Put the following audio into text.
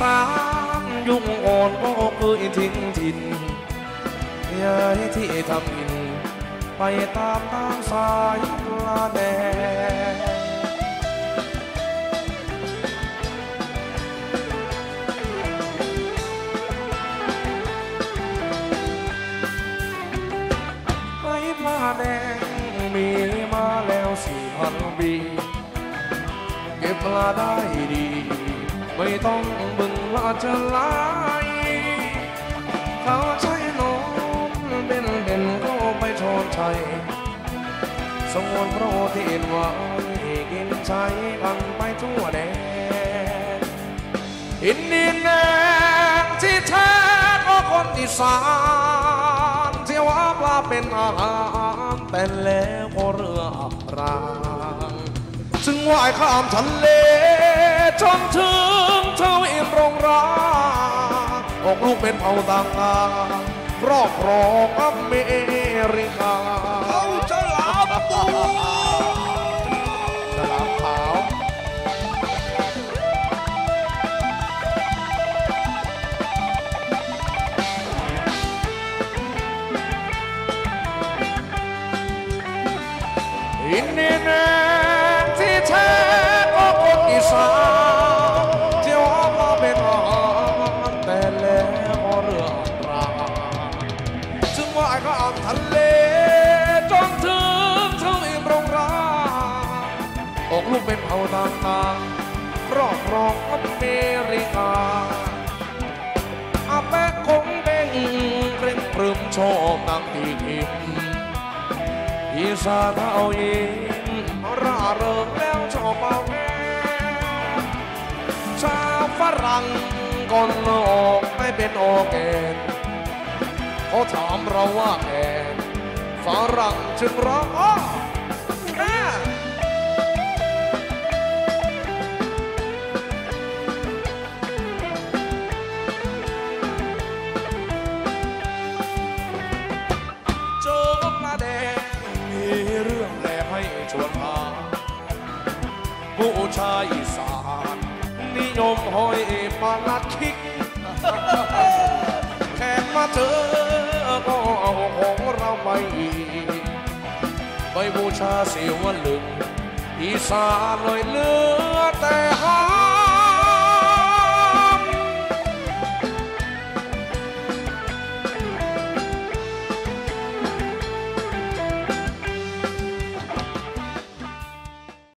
สามยุ่งอ่อนก็คือทิ้งถิ่นย้ายที่ทำกิน ไปตามทางสายปลาแดงไม้ปลาแดงมีมาแล้วสี่พันปี เก็บปลาได้ดี ไม่ต้องบึงลาจะลายเขาใช้นมเป็นเด่นก็ไปชนชัยสงวนโปรตีนไว้กินใช้กันไปทั่วแดนอินดีนแดงที่แท้ก็คนอีสานที่ว่าปลาเป็นอาหารแต่แล้วก็เรืออับรางซึ่งว่ายข้ามทะเล จนถึงเท่าอินรงรางออกลูกเป็นเผ่าต่างการอบครองอเมริกาเอาฉลามปูฉลามขาวอินเดียน เป็นเผ่าต่างๆครอบครองอเมริกาอาแปะคงเบ่งเร่งปรึมชอบนางตีกิมอีสานเอาอินร่าเริงแล้วชอบเอาแก่ชาวฝรั่งก่อนออกไม่เป็นโอแกนเขาถามเราว่าแอนฝรั่งจึงร้องอ้อแก ชวนพาผู้ชายอีสานนิยมห้อยปาลัดคิก แขกมาเจอก็เอาของเราไปอีกไปบูชาเสียวลึงอีสานเลยเลือแต่หา